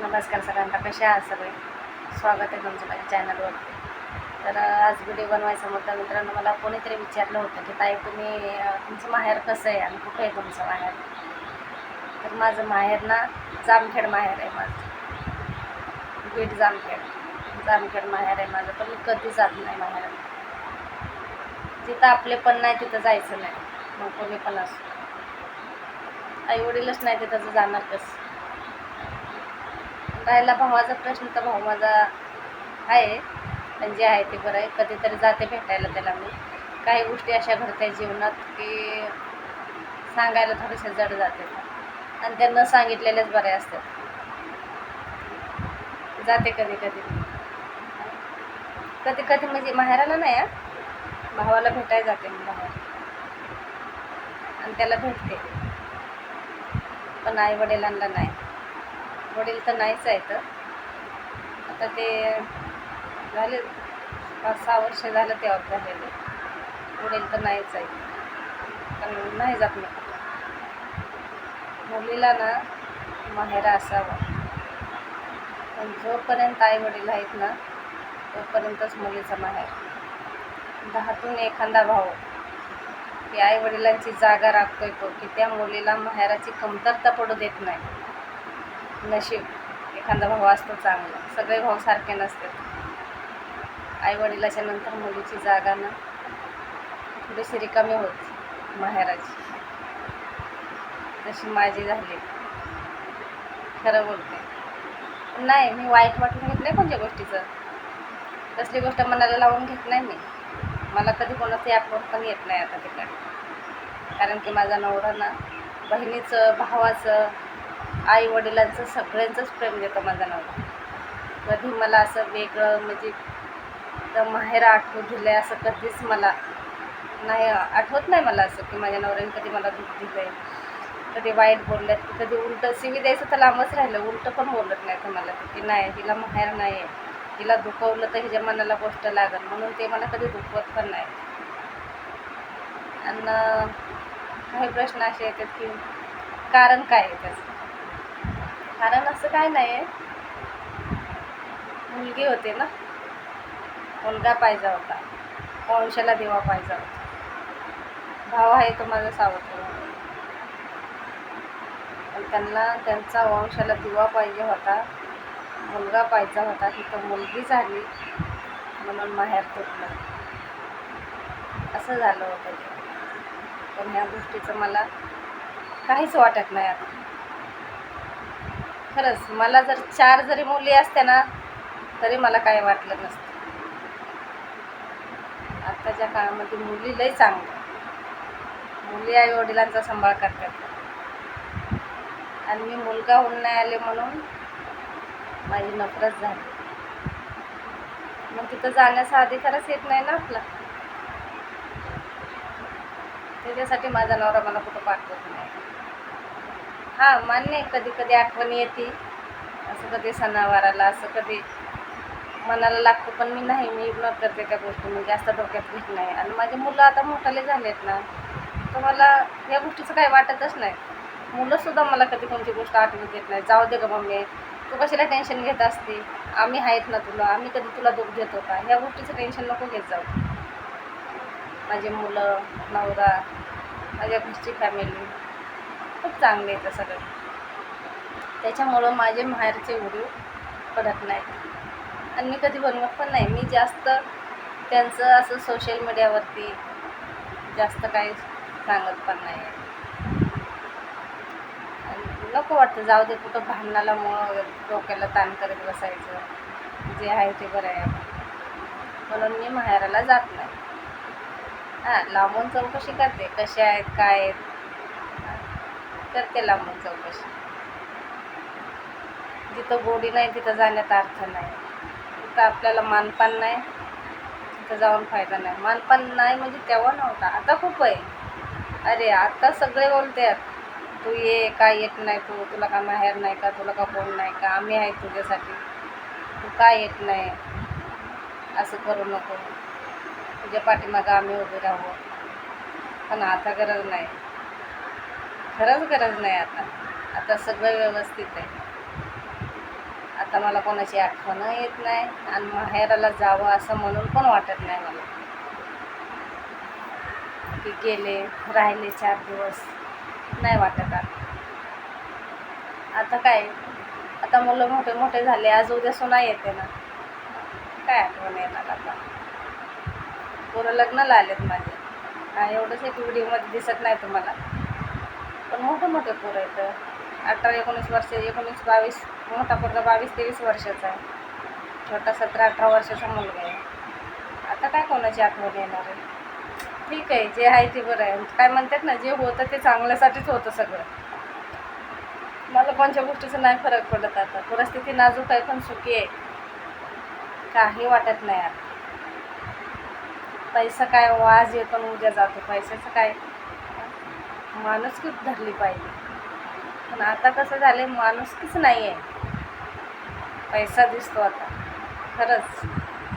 नमस्कार सगळ्यांना कसे आहात सगळे? स्वागत आहे तुमचं माझ्या चॅनलवरती तर आज व्हिडिओ बनवायचा मुद्दा मित्रांनो मला कोणीतरी विचारलं होतं की ताई तुम्ही तुमचं माहेर कसं आहे आणि कुठे आहे तुमचं माहेर? तर माझं माहेर ना जामखेड माहेर आहे माझं. बीड जामखेड. जामखेड माहेर आहे माझं पण मी कधी जात नाही माहेर जिथं आपले पण नाही तिथं जायचं नाही. मग कोणी पण असो. आई वडीलच नाही तिथं जाणार कसं राहिला भावाचा प्रश्न तर भाऊ माझा आहे पण जे आहे ते बरं आहे. कधीतरी जाते भेटायला त्याला मी. काही गोष्टी अशा घडत्या जीवनात की सांगायला थोडेसे जड जाते. आणि त्या न सांगितलेल्याच बऱ्या असतात. जाते कधी कधी. कधी कधी म्हणजे माहेराला नाही भावाला भेटायला जाते मी भावाला आणि त्याला भेटते. पण आई वडिलांना नाही. वडील तर नाहीच आहेत. आता ते झाले पाच सहा वर्ष झालं तेव्हा झालेले. वडील तर नाहीच आहेत. पण नाही जात मी. मुलीला ना माहेरा असावं. पण जोपर्यंत आई वडील आहेत ना तोपर्यंतच मुलीचा माहेर. दहातून एखादा भाऊ की आई वडिलांची जागा राखतोय तो की त्या मुलीला माहेराची कमतरता पडू देत नाही. नशीब. एखादा भाऊ असतो चांगला. सगळे भाऊ सारखे नसतात. आई वडिलाच्या नंतर मुलीची जागा ना थोडीशी रिकामी होत माहेराची. तशी माझी झाली. खरं बोलते. नाही मी वाईट वाटून घेत नाही कोणत्या गोष्टीचं? कसली गोष्ट मनाला लावून घेत नाही मी. मला कधी कोणाचं ॲपवर पण येत नाही आता तिकडे. कारण की माझा नवरा ना बहिणीचं भावाचं आई वडिलांचं सगळ्यांचंच प्रेम देतो माझा नवरा कधी मला असं वेगळं म्हणजे तर माहेर आठवू दिलं आहे असं कधीच मला नाही आठवत नाही मला असं की माझ्या नवऱ्याने कधी मला दुःख दिलं आहे कधी वाईट बोलल्यात की कधी उलटं सिवी द्यायचं तर लांबच राहिलं उलटं पण बोलत नाही तर मला की नाही हिला माहेर नाही आहे हिला दुखवलं तर हिच्या मनाला गोष्ट लागेल म्हणून ते मला कधी दुखवत पण नाही. आणि काही प्रश्न असे येतात की कारण काय आहे त्याचं? कारण असं काय नाही आहे मुलगी होते ना. मुलगा पाहिजे होता. वंशाला दिवा पाहिजे होता. भाव आहे तो माझा सावत्र पण त्यांना त्यांचा वंशाला दिवा पाहिजे होता. मुलगा पाहिजे होता. तिथं मुलगी झाली. म्हणून माहेर तुटलं. असं झालं होतं पण ह्या गोष्टीचं मला काहीच वाटत नाही आता. खरंच मला जर चार जरी मुली असत्या ना तरी मला काय वाटलं नसतं. आत्ताच्या काळामध्ये मुली लई चांगल्या मुली आई वडिलांचा सांभाळ करतात. आणि मी मुलगा होऊन नाही आले म्हणून माझी नफरत झाली. मग तिथं जाण्याचा अधिकारच येत नाही ना आपला. त्याच्यासाठी माझा नवरा मला कुठं पाठवत नाही. हां मान्य आहे. कधी कधी आठवण येते. असं कधी सणावाराला असं कधी मनाला लागतं पण मी नाही मी इग्नोर करते त्या गोष्टी. मी जास्त डोक्यात घेत नाही. आणि माझे मुलं आता मोठाले झालेत ना तर मला या गोष्टीचं काही वाटतच नाही. मुलंसुद्धा मला कधी कोणती गोष्ट आठवत येत नाही. जाऊ दे ग मम्मी तू कशाला टेन्शन घेत असते? आम्ही आहेत ना तुला आम्ही कधी तुला दुःख देतो का ह्या गोष्टीचं टेन्शन नको घेत जाऊ. माझे मुलं नवरा माझ्या घरची फॅमिली खूप चांगले येतं सगळं. त्याच्यामुळं माझे माहेरचे व्हिडिओ पडत नाहीत. आणि मी कधी बनवत पण नाही. मी जास्त त्यांचं असं सोशल मीडियावरती जास्त काही सांगत पण नाही. आणि नको वाटतं. जाऊ दे कुठं भांडणाला मग डोक्याला ताण करत बसायचं. जे आहे ते बरं आहे. आपण म्हणून मी माहेराला जात नाही. हां लांबून चौकशी करते. कसे आहेत काय आहेत? करते लांबून चौकशी. जिथं गोडी नाही तिथं जाण्यात अर्थ नाही. तिथं आपल्याला मानपान नाही तिथं जाऊन फायदा नाही. मानपान नाही म्हणजे तेव्हा नव्हता. आता खूप आहे. अरे आता सगळे बोलतात तू ये का येत नाही तू? तुला का माहेर नाही का? तुला का कोण नाही का? आम्ही आहे तुझ्यासाठी. तू काय येत नाही? असं करू नको. तुझ्या पाठीमागं आम्ही उभे राहू. पण आता गरज नाही. खरंच गरज नाही आता. आता सगळं व्यवस्थित आहे. आता मला कोणाची आठवण येत नाही आणि माहेराला जावं असं म्हणून पण वाटत नाही मला. की गेले राहिले चार दिवस. नाही वाटत आता. आता काय? आता मुलं मोठे मोठे झाले आज उद्या सुना येते ना. काय आठवण येणार आता? पोरं लग्नाला आलेत माझे. एवढंच एक व्हिडिओमध्ये दिसत नाही तुम्हाला. पण मोठे मोठे पोरं आहेत अठरा एकोणीस वर्ष एकोणीस बावीस मोठा पोरगा बावीस तेवीस वर्षाचा आहे. छोटा सतरा अठरा वर्षाचा मुलगा आहे. आता काय कोणाची आठवण येणार आहे? ठीक आहे जे आहे ते बरं आहे. काय म्हणतात ना जे होतं ते चांगल्यासाठीच होतं सगळं. मला कोणत्या गोष्टीचा नाही फरक पडत आता. परिस्थिती नाजूक आहे पण सुखी आहे. काही वाटत नाही आता. पैसा काय आज येतो उद्या जातो. पैशाचं काय? माणुसकीच धरली पाहिजे. पण आता कसं झालं आहे माणुसकीच नाही आहे पैसा दिसतो आता. खरंच.